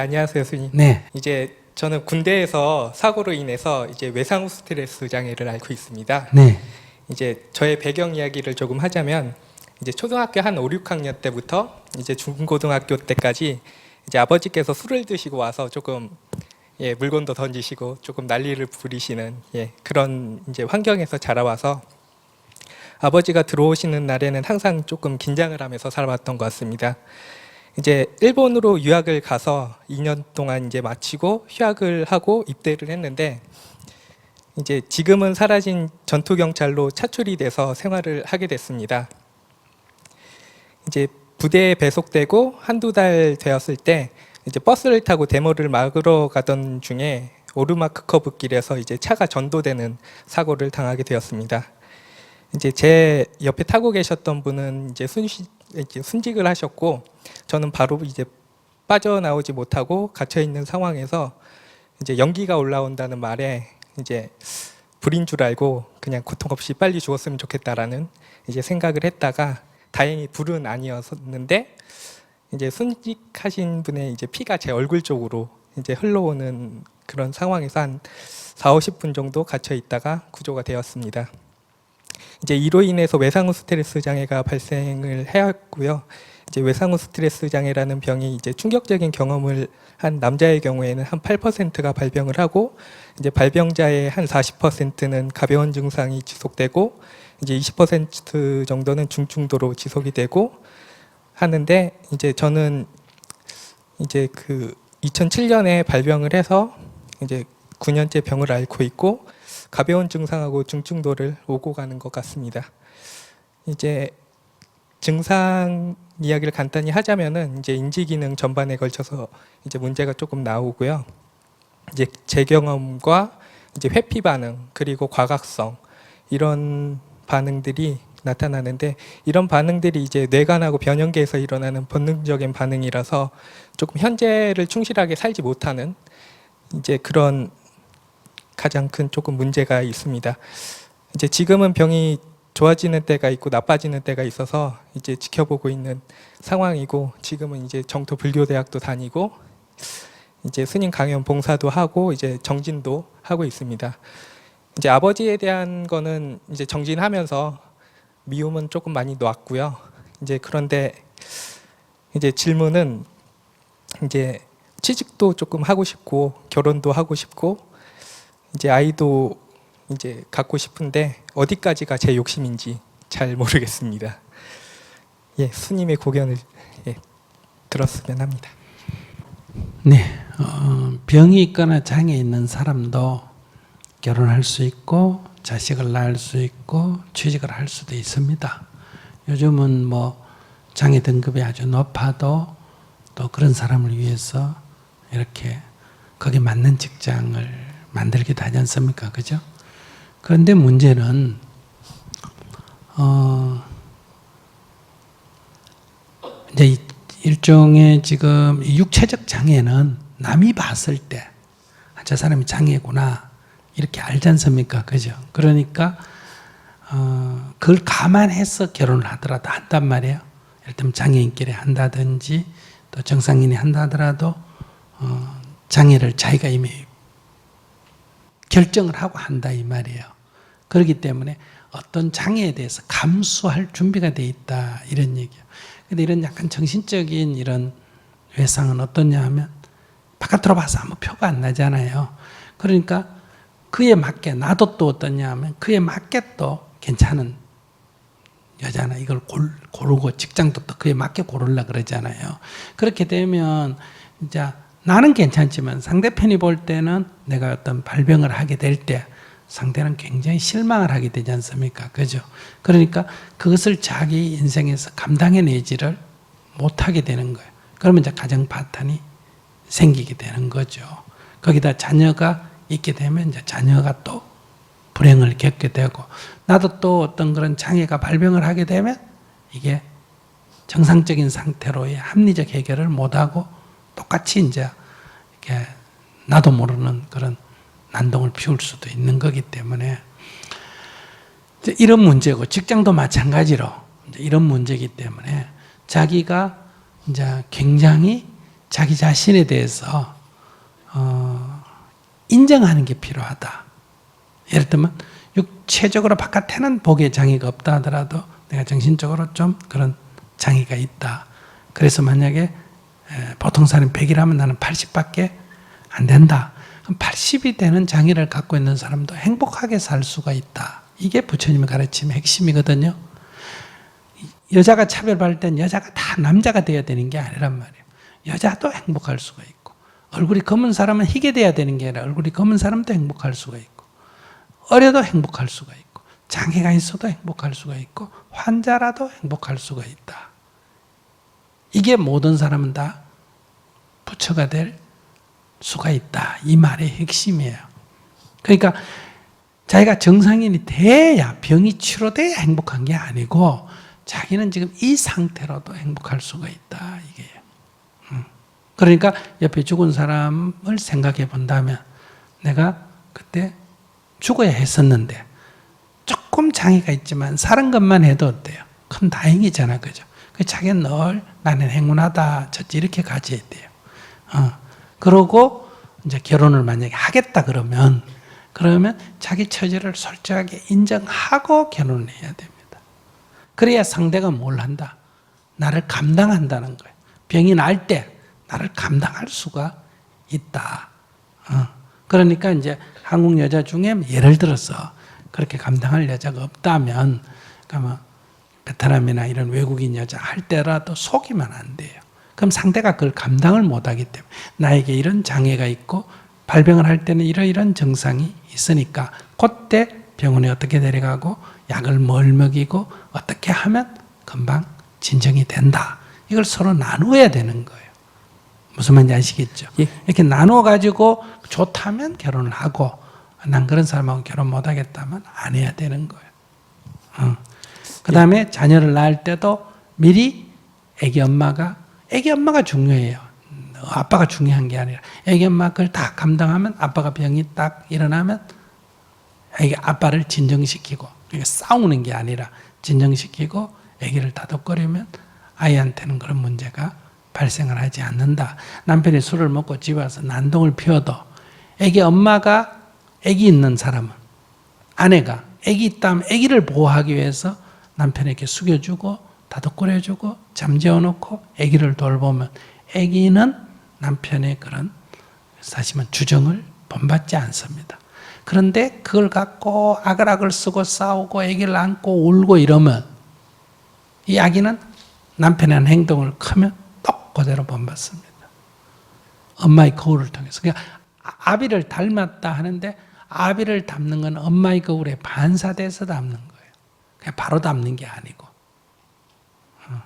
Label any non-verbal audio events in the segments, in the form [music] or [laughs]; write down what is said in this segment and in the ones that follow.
예, 안녕하세요, 스님. 네. 이제 저는 군대에서 사고로 인해서 이제 외상후 스트레스 장애를 앓고 있습니다. 네. 이제 저의 배경 이야기를 조금 하자면 이제 초등학교 한 5, 6학년 때부터 이제 중고등학교 때까지 이제 아버지께서 술을 드시고 와서 조금 예, 물건도 던지시고 조금 난리를 부리시는 예, 그런 이제 환경에서 자라와서 아버지가 들어오시는 날에는 항상 조금 긴장을 하면서 살아왔던 것 같습니다. 이제 일본으로 유학을 가서 2년 동안 이제 마치고 휴학을 하고 입대를 했는데 이제 지금은 사라진 전투 경찰로 차출이 돼서 생활을 하게 됐습니다. 이제 부대에 배속되고 한두 달 되었을 때 이제 버스를 타고 데모를 막으러 가던 중에 오르마크 커브 길에서 이제 차가 전도되는 사고를 당하게 되었습니다. 이제 제 옆에 타고 계셨던 분은 이제 순시, 이제 순직을 하셨고 저는 바로 이제 빠져나오지 못하고 갇혀 있는 상황에서 이제 연기가 올라온다는 말에 이제 불인 줄 알고 그냥 고통 없이 빨리 죽었으면 좋겠다라는 이제 생각을 했다가 다행히 불은 아니었는데 이제 순직하신 분의 이제 피가 제 얼굴 쪽으로 이제 흘러오는 그런 상황에서 한 4, 50분 정도 갇혀 있다가 구조가 되었습니다. 이제 이로 인해서 외상후 스트레스 장애가 발생을 하였고요. 이제 외상후 스트레스 장애라는 병이 이제 충격적인 경험을 한 남자의 경우에는 한 8%가 발병을 하고 이제 발병자의 한 40%는 가벼운 증상이 지속되고 이제 20% 정도는 중증도로 지속이 되고 하는데 이제 저는 이제 그 2007년에 발병을 해서 이제 9년째 병을 앓고 있고 가벼운 증상하고 중증도를 오고 가는 것 같습니다. 이제 증상 이야기를 간단히 하자면은 이제 인지 기능 전반에 걸쳐서 이제 문제가 조금 나오고요. 이제 제 경험과 이제 회피 반응 그리고 과각성 이런 반응들이 나타나는데 이런 반응들이 이제 뇌관하고 변형계에서 일어나는 본능적인 반응이라서 조금 현재를 충실하게 살지 못하는 이제 그런 가장 큰 조금 문제가 있습니다. 이제 지금은 병이 좋아지는 때가 있고 나빠지는 때가 있어서 이제 지켜보고 있는 상황이고 지금은 이제 정토 불교대학도 다니고 이제 스님 강연 봉사도 하고 이제 정진도 하고 있습니다. 이제 아버지에 대한 거는 이제 정진하면서 미움은 조금 많이 놓았고요. 이제 그런데 이제 질문은 이제 취직도 조금 하고 싶고 결혼도 하고 싶고 이제 아이도 이제 갖고 싶은데 어디까지가 제 욕심인지 잘 모르겠습니다. 예, 스님의 고견을 예, 들었으면 합니다. 네. 어, 병이 있거나 장애 있는 사람도 결혼할 수 있고 자식을 낳을 수 있고 취직을 할 수도 있습니다. 요즘은 뭐 장애 등급이 아주 높아도 또 그런 사람을 위해서 이렇게 거기 맞는 직장을 만들기도 하지 않습니까? 그죠? 그런데 문제는 어 이제 이- 일종의 지금 이 육체적 장애는 남이 봤을 때, 아, 저 사람이 장애구나, 이렇게 알지 않습니까? 그죠? 그러니까, 어, 그걸 감안해서 결혼을 하더라도 한단 말이에요. 예를 들면 장애인끼리 한다든지, 또 정상인이 한다 하더라도, 어, 장애를 자기가 이미 결정을 하고 한다 이 말이에요. 그렇기 때문에 어떤 장애에 대해서 감수할 준비가 돼 있다 이런 얘기예요. 근데 이런 약간 정신적인 이런 외상은 어떠냐 하면 바깥으로 봐서 아무 표가 안 나잖아요. 그러니까 그에 맞게 나도 또 어떠냐 하면 그에 맞게 또 괜찮은 여자나 이걸 골, 고르고 직장도 또 그에 맞게 고르려 그러잖아요. 그렇게 되면 이제 나는 괜찮지만 상대편이 볼 때는 내가 어떤 발병을 하게 될 때 상대는 굉장히 실망을 하게 되지 않습니까? 그죠? 그러니까 그것을 자기 인생에서 감당해내지를 못하게 되는 거예요. 그러면 이제 가정 파탄이 생기게 되는 거죠. 거기다 자녀가 있게 되면 이제 자녀가 또 불행을 겪게 되고 나도 또 어떤 그런 장애가 발병을 하게 되면 이게 정상적인 상태로의 합리적 해결을 못하고 똑같이 이제 이렇게 나도 모르는 그런 난동을 피울 수도 있는 거기 때문에 이런 문제고 직장도 마찬가지로 이런 문제이기 때문에 자기가 이제 굉장히 자기 자신에 대해서 어, 인정하는 게 필요하다. 예를 들면 육체적으로 바깥에는 보기에 장애가 없다 하더라도 내가 정신적으로 좀 그런 장애가 있다. 그래서 만약에 에, 보통 사람 100이라면 나는 80밖에 안 된다. 그럼 80이 되는 장애를 갖고 있는 사람도 행복하게 살 수가 있다. 이게 부처님의 가르침의 핵심이거든요. 여자가 차별받을 땐 여자가 다 남자가 돼야 되는 게 아니란 말이에요. 여자도 행복할 수가 있고 얼굴이 검은 사람은 희게 돼야 되는 게 아니라 얼굴이 검은 사람도 행복할 수가 있고 어려도 행복할 수가 있고 장애가 있어도 행복할 수가 있고 환자라도 행복할 수가 있다. 이게 모든 사람은 다 부처가 될 수가 있다. 이 말의 핵심이에요. 그러니까 자기가 정상인이 돼야 병이 치료돼야 행복한 게 아니고 자기는 지금 이 상태로도 행복할 수가 있다. 이게요. 음. 그러니까 옆에 죽은 사람을 생각해 본다면 내가 그때 죽어야 했었는데 조금 장애가 있지만 사는 것만 해도 어때요? 큰 다행이잖아, 그죠? 그 자기는 늘 나는 행운하다, 저지 이렇게 가져야 돼요. 어. 그러고 이제 결혼을 만약에 하겠다 그러면 그러면 자기 처지를 솔직하게 인정하고 결혼을 해야 됩니다. 그래야 상대가 뭘 한다? 나를 감당한다는 거예요. 병이 날 때 나를 감당할 수가 있다. 어. 그러니까 이제 한국 여자 중에 예를 들어서 그렇게 감당할 여자가 없다면, 그러면 베트남이나 이런 외국인 여자 할 때라도 속이면 안 돼요. 그럼 상대가 그걸 감당을 못 하기 때문에 나에게 이런 장애가 있고 발병을 할 때는 이러이런 증상이 있으니까 그때 병원에 어떻게 데려가고 약을 뭘 먹이고 어떻게 하면 금방 진정이 된다. 이걸 서로 나누어야 되는 거예요. 무슨 말인지 아시겠죠? 예. 이렇게 나누어 가지고 좋다면 결혼을 하고 난 그런 사람하고 결혼 못 하겠다면 안 해야 되는 거예요. 어. 그 다음에 자녀를 낳을 때도 미리 애기 엄마가 애기 엄마가 중요해요. 아빠가 중요한 게 아니라 애기 엄마 그걸 다 감당하면 아빠가 병이 딱 일어나면 애기 아빠를 진정시키고 싸우는 게 아니라 진정시키고 애기를 다독거리면 아이한테는 그런 문제가 발생을 하지 않는다. 남편이 술을 먹고 집에 와서 난동을 피워도 애기 엄마가 애기 있는 사람은 아내가 애기 있다면 애기를 보호하기 위해서 남편에게 숙여주고 다독거려주고 잠재워놓고 애기를 돌보면 애기는 남편의 그런 사실은 주정을 본받지 않습니다. 그런데 그걸 갖고 아글아글 쓰고 싸우고 애기를 안고 울고 이러면 이 아기는 남편의 한 행동을 크면 똑 그대로 본받습니다. 엄마의 거울을 통해서. 그러니까 아비를 닮았다 하는데 아비를 닮는 건 엄마의 거울에 반사돼서 닮는 거예요. 그냥 바로 닮는 게 아니고. 어.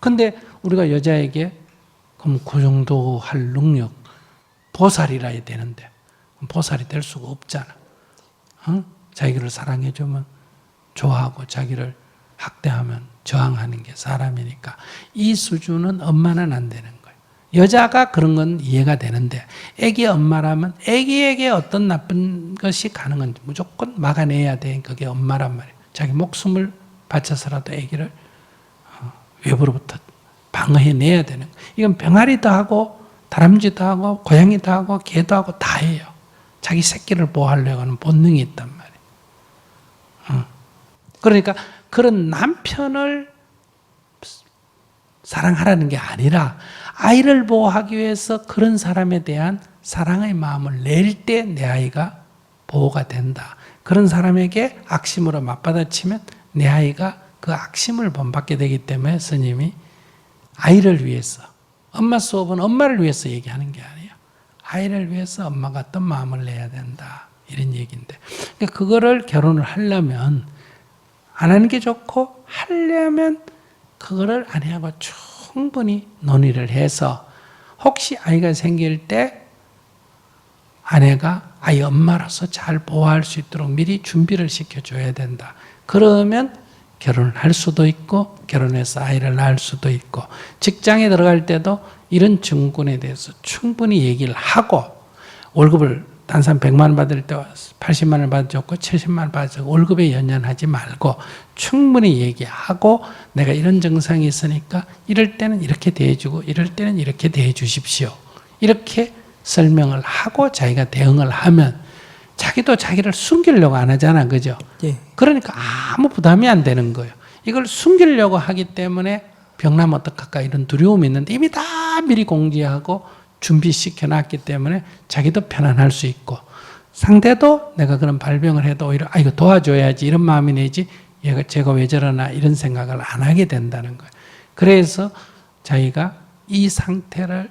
근데 우리가 여자에게 그럼 그 정도 할 능력 보살이라 해야 되는데 보살이 될 수가 없잖아. 어? 자기를 사랑해주면 좋아하고 자기를 학대하면 저항하는 게 사람이니까 이 수준은 엄마는 안 되는 거예요. 여자가 그런 건 이해가 되는데 애기 엄마라면 애기에게 어떤 나쁜 것이 건 무조건 막아내야 돼. 그게 엄마란 말이에요. 자기 목숨을 바쳐서라도 애기를 어, 외부로부터 방어해내야 되는. 이건 병아리도 하고 다람쥐도 하고 고양이도 하고 개도 하고 다 해요. 자기 새끼를 보호하려고 하는 본능이 있단 말이에요. 어. 그러니까 그런 남편을 사랑하라는 게 아니라 아이를 보호하기 위해서 그런 사람에 대한 사랑의 마음을 낼 때 내 아이가 보호가 된다. 그런 사람에게 악심으로 맞받아치면 내 아이가 그 악심을 본받게 되기 때문에 스님이 아이를 위해서 엄마 수업은 엄마를 위해서 얘기하는 게 아니에요. 아이를 위해서 엄마가 어떤 마음을 내야 된다. 이런 얘기인데. 그러니까 그거를 결혼을 하려면 안 하는 게 좋고 하려면 그거를 아내하고 충분히 논의를 해서 혹시 아이가 생길 때 아내가 아이 엄마로서 잘 보호할 수 있도록 미리 준비를 시켜줘야 된다. 그러면 결혼을 할 수도 있고 결혼해서 아이를 낳을 수도 있고 직장에 들어갈 때도 이런 증후군에 대해서 충분히 얘기를 하고 월급을 딴 사람 100만 원 받을 때 80만 원 받아줬고 70만 원 받아줬고 월급에 연연하지 말고 충분히 얘기하고 내가 이런 증상이 있으니까 이럴 때는 이렇게 대해주고 이럴 때는 이렇게 대해 주십시오. 이렇게 설명을 하고 자기가 대응을 하면 자기도 자기를 숨기려고 안 하잖아. 그죠? 예. 그러니까 아무 부담이 안 되는 거예요. 이걸 숨기려고 하기 때문에 병남 어떡할까 이런 두려움이 있는데 이미 다 미리 공지하고 준비시켜 놨기 때문에 자기도 편안할 수 있고 상대도 내가 그런 발병을 해도 오히려 아 이거 도와줘야지 이런 마음이 내지 얘가 제가 왜 저러나 이런 생각을 안 하게 된다는 거예요. 그래서 자기가 이 상태를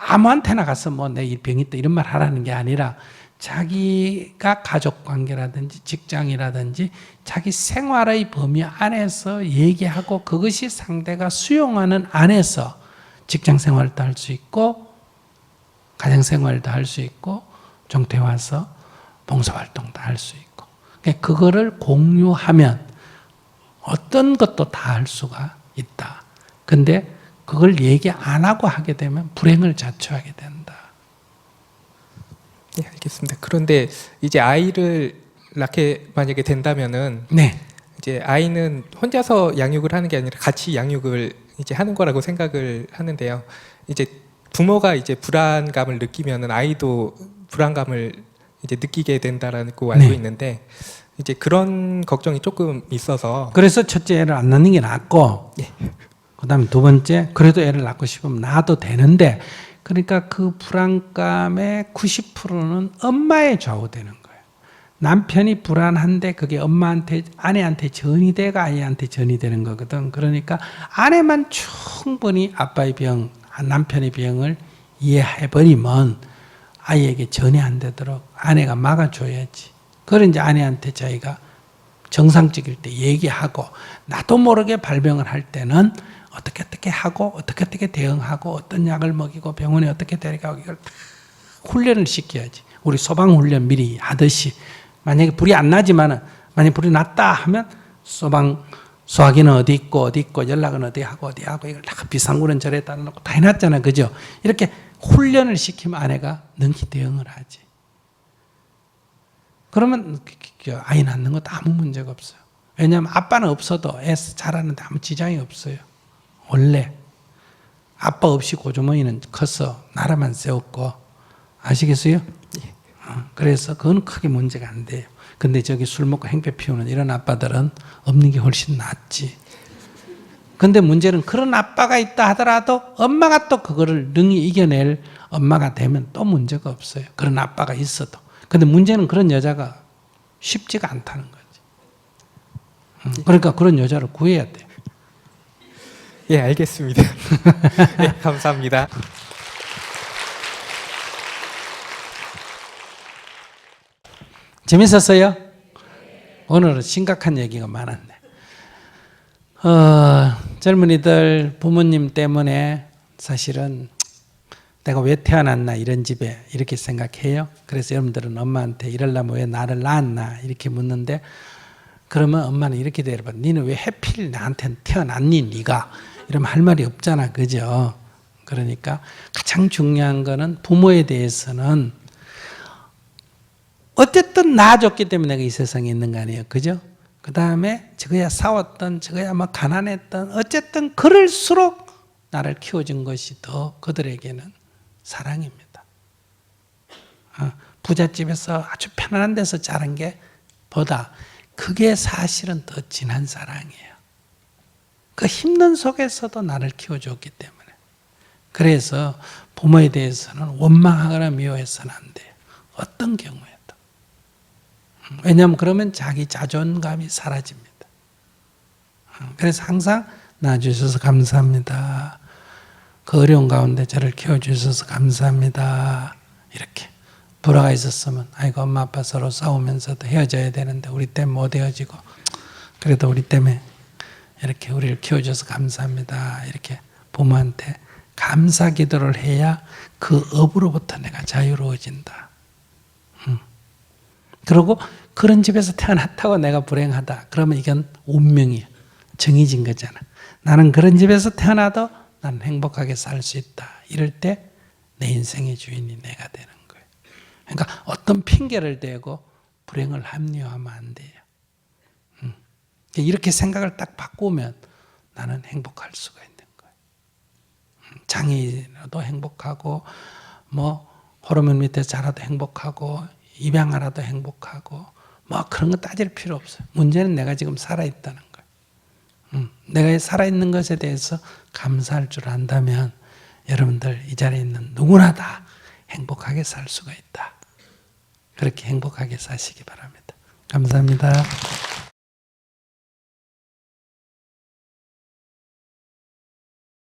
아무한테나 가서 뭐내이 병이 있다 이런 말 하라는 게 아니라 자기가 가족 관계라든지 직장이라든지 자기 생활의 범위 안에서 얘기하고 그것이 상대가 수용하는 안에서 직장 생활도 할 수 있고 가정 생활도 할 수 있고 종태 와서 봉사 활동도 할 수 있고 그러니까 그거를 공유하면 어떤 것도 다 할 수가 있다. 근데 그걸 얘기 안 하고 하게 되면 불행을 자초하게 된다. 예, 알겠습니다. 그런데 이제 아이를 낳게 만약에 된다면은 네. 이제 아이는 혼자서 양육을 하는 게 아니라 같이 양육을 이제 하는 거라고 생각을 하는데요. 이제 부모가 이제 불안감을 느끼면은 아이도 불안감을 이제 느끼게 된다라고 알고 네. 있는데 이제 그런 걱정이 조금 있어서 그래서 첫째 애를 안 낳는 게 낫고, 그 다음에 두 번째, 그래도 애를 낳고 싶으면 낳아도 되는데, 그러니까 그 불안감의 90%는 엄마에 좌우되는 거예요. 남편이 불안한데 그게 엄마한테, 아내한테 전이 돼가 아이한테 전이 되는 거거든. 그러니까 아내만 충분히 아빠의 병, 남편의 병을 이해해버리면 아이에게 전이 안 되도록 아내가 막아줘야지. 그걸 이제 아내한테 자기가 정상적일 때 얘기하고 나도 모르게 발병을 할 때는 어떻게 어떻게 하고 어떻게 어떻게 대응하고 어떤 약을 먹이고 병원에 어떻게 데려가고 이걸 다 훈련을 시켜야지. 우리 소방 훈련 미리 하듯이 만약에 불이 안 나지만은 만약 불이 났다 하면 소방 소화기는 어디 있고 어디 있고 연락은 어디 하고 어디 하고 이걸 다 비상구는 절에 따라 놓고 다 해놨잖아 그죠? 이렇게 훈련을 시키면 아내가 능히 대응을 하지. 그러면 그- 그- 그 아이 낳는 것도 아무 문제가 없어요. 왜냐하면 아빠는 없어도 애 자라는데 아무 지장이 없어요. 원래 아빠 없이 고주머니는 커서 나라만 세웠고 아시겠어요? 어, 그래서 그건 크게 문제가 안 돼요. 근데 저기 술 먹고 행패 피우는 이런 아빠들은 없는 게 훨씬 낫지. 근데 문제는 그런 아빠가 있다 하더라도 엄마가 또 그거를 능히 이겨낼 엄마가 되면 또 문제가 없어요. 그런 아빠가 있어도. 근데 문제는 그런 여자가 쉽지가 않다는 거지. 음, 그러니까 그런 여자를 구해야 돼. 예 알겠습니다. 네, [laughs] 감사합니다. 재밌었어요? 오늘은 심각한 얘기가 많았네. 어, 젊은이들 부모님 때문에 사실은 내가 왜 태어났나 이런 집에 이렇게 생각해요. 그래서 여러분들은 엄마한테 이럴라면 왜 나를 낳았나 이렇게 묻는데 그러면 엄마는 이렇게 대답해. 니는 왜 해필 나한테 태어났니 네가 이러면 할 말이 없잖아. 그죠? 그러니까 가장 중요한 거는 부모에 대해서는 어쨌든 낳아줬기 때문에 내가 이 세상에 있는 거 아니에요. 그죠? 그 다음에 저거야 싸웠던, 저거야 뭐 가난했던, 어쨌든 그럴수록 나를 키워준 것이 더 그들에게는 사랑입니다. 어, 부잣집에서 아주 편안한 데서 자란 게 보다 그게 사실은 더 진한 사랑이에요. 그 힘든 속에서도 나를 키워줬기 때문에. 그래서 부모에 대해서는 원망하거나 미워해서는 안 돼요. 어떤 경우에도. 왜냐하면 그러면 자기 자존감이 사라집니다. 어, 그래서 항상 낳아주셔서 감사합니다. 그 어려운 가운데 저를 키워주셔서 감사합니다. 이렇게 돌아가 있었으면 아이고 엄마 아빠 서로 싸우면서도 헤어져야 되는데 우리 때문에 못 헤어지고 그래도 우리 때문에 이렇게 우리를 키워줘서 감사합니다. 이렇게 부모한테 감사 기도를 해야 그 업으로부터 내가 자유로워진다. 그리고 그런 집에서 태어났다고 내가 불행하다. 그러면 이건 운명이야. 정해진 거잖아. 나는 그런 집에서 태어나도 나는 행복하게 살 수 있다. 이럴 때 내 인생의 주인이 내가 되는 거예요. 그러니까 어떤 핑계를 대고 불행을 합리화하면 안 돼요. 음. 이렇게 생각을 딱 바꾸면 나는 행복할 수가 있는 거예요. 음, 장애인도 행복하고 뭐 호르몬 밑에 자라도 행복하고 입양하라도 행복하고 뭐 그런 거 따질 필요 없어요. 문제는 내가 지금 살아 있다는 거예요. 음, 내가 살아 있는 것에 대해서 감사할 줄 안다면 여러분들 이 자리에 있는 누구나 다 행복하게 살 수가 있다. 그렇게 행복하게 사시기 바랍니다. 감사합니다.